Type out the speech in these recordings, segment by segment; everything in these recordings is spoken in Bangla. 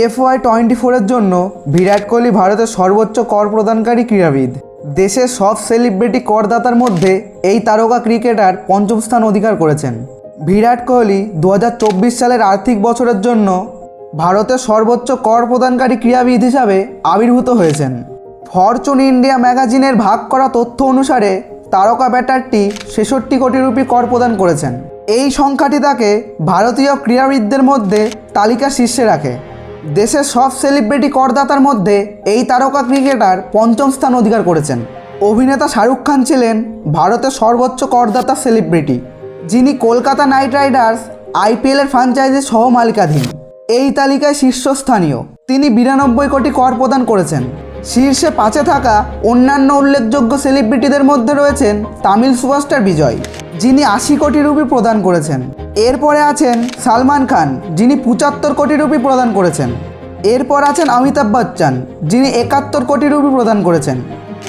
এফওয়াই টোয়েন্টি ফোরের জন্য বিরাট কোহলি ভারতের সর্বোচ্চ কর প্রদানকারী ক্রীড়াবিদ। দেশের সব সেলিব্রিটি করদাতার মধ্যে এই তারকা ক্রিকেটার পঞ্চম স্থান অধিকার করেছেন। বিরাট কোহলি দু হাজার চব্বিশ সালের আর্থিক বছরের জন্য ভারতের সর্বোচ্চ কর প্রদানকারী ক্রীড়াবিদ হিসাবে আবির্ভূত হয়েছেন। ফরচুন ইন্ডিয়া ম্যাগাজিনের ভাগ করা তথ্য অনুসারে তারকা ব্যাটারটি ছেষট্টি কোটি রুপি কর প্রদান করেছেন। এই সংখ্যাটি তাকে ভারতীয় ক্রীড়াবিদদের মধ্যে তালিকা শীর্ষে রাখে। দেশের সব সেলিব্রিটি করদাতার মধ্যে এই তারকা ক্রিকেটার পঞ্চম স্থান অধিকার করেছেন। অভিনেতা শাহরুখ খান ছিলেন ভারতের সর্বোচ্চ করদাতা সেলিব্রিটি যিনি কলকাতা নাইট রাইডার্স আইপিএলের ফ্র্যাঞ্চাইজির সহ মালিকাধীন। এই তালিকায় শীর্ষস্থানীয়। তিনি বিরানব্বই কোটি কর প্রদান করেছেন। শীর্ষে পাঁচে থাকা অন্যান্য উল্লেখযোগ্য সেলিব্রিটিদের মধ্যে রয়েছেন তামিল সুপারস্টার বিজয়, যিনি আশি কোটি রুপি প্রদান করেছেন। এরপরে আছেন সালমান খান, যিনি পঁচাত্তর কোটি রুপি প্রদান করেছেন। এরপর আছেন অমিতাভ বচ্চন, যিনি একাত্তর কোটি রুপি প্রদান করেছেন।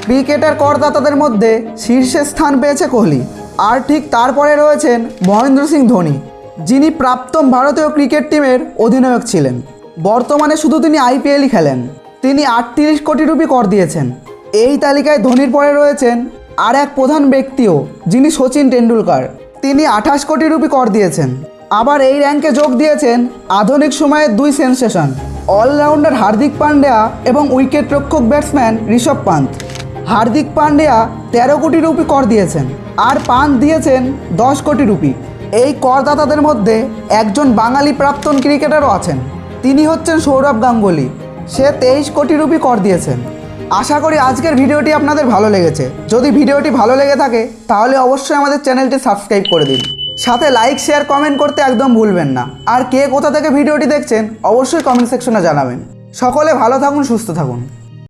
ক্রিকেটার করদাতাদের মধ্যে শীর্ষে স্থান পেয়েছে কোহলি। আর ঠিক তারপরে রয়েছেন মহেন্দ্র সিং ধোনি, যিনি প্রাক্তন ভারতীয় ক্রিকেট টিমের অধিনায়ক ছিলেন। বর্তমানে শুধু তিনি আইপিএলই খেলেন, তিনি আটত্রিশ কোটি রুপি কর দিয়েছেন। এই তালিকায় ধোনির পরে রয়েছেন আর এক প্রধান ব্যক্তিও, যিনি সচিন টেন্ডুলকার তিনি আঠাশ কোটি রুপি কর দিয়েছেন। আবার এই র্যাঙ্কে যোগ দিয়েছেন আধুনিক সময়ের দুই সেন্সেশন, অলরাউন্ডার হার্দিক পান্ডেয়া এবং উইকেট রক্ষক ব্যাটসম্যান ঋষভ পান্ত হার্দিক পান্ডেয়া তেরো কোটি রুপি কর দিয়েছেন আর পান্ত দিয়েছেন দশ কোটি রুপি। এই করদাতাদের মধ্যে একজন বাঙালি প্রাক্তন ক্রিকেটারও আছেন। তিনি হচ্ছেন সৌরভ গাঙ্গুলি। সে তেইশ কোটি রুপি কর দিয়েছেন। আশা করি আজকের ভিডিওটি আপনাদের ভালো লেগেছে। যদি ভিডিওটি ভালো লেগে থাকে, তাহলে অবশ্যই আমাদের চ্যানেলটি সাবস্ক্রাইব করে দিন। সাথে লাইক, শেয়ার, কমেন্ট করতে একদম ভুলবেন না। আর কে কোথা থেকে ভিডিওটি দেখছেন, অবশ্যই কমেন্ট সেকশনে জানাবেন। সকলে ভালো থাকুন, সুস্থ থাকুন।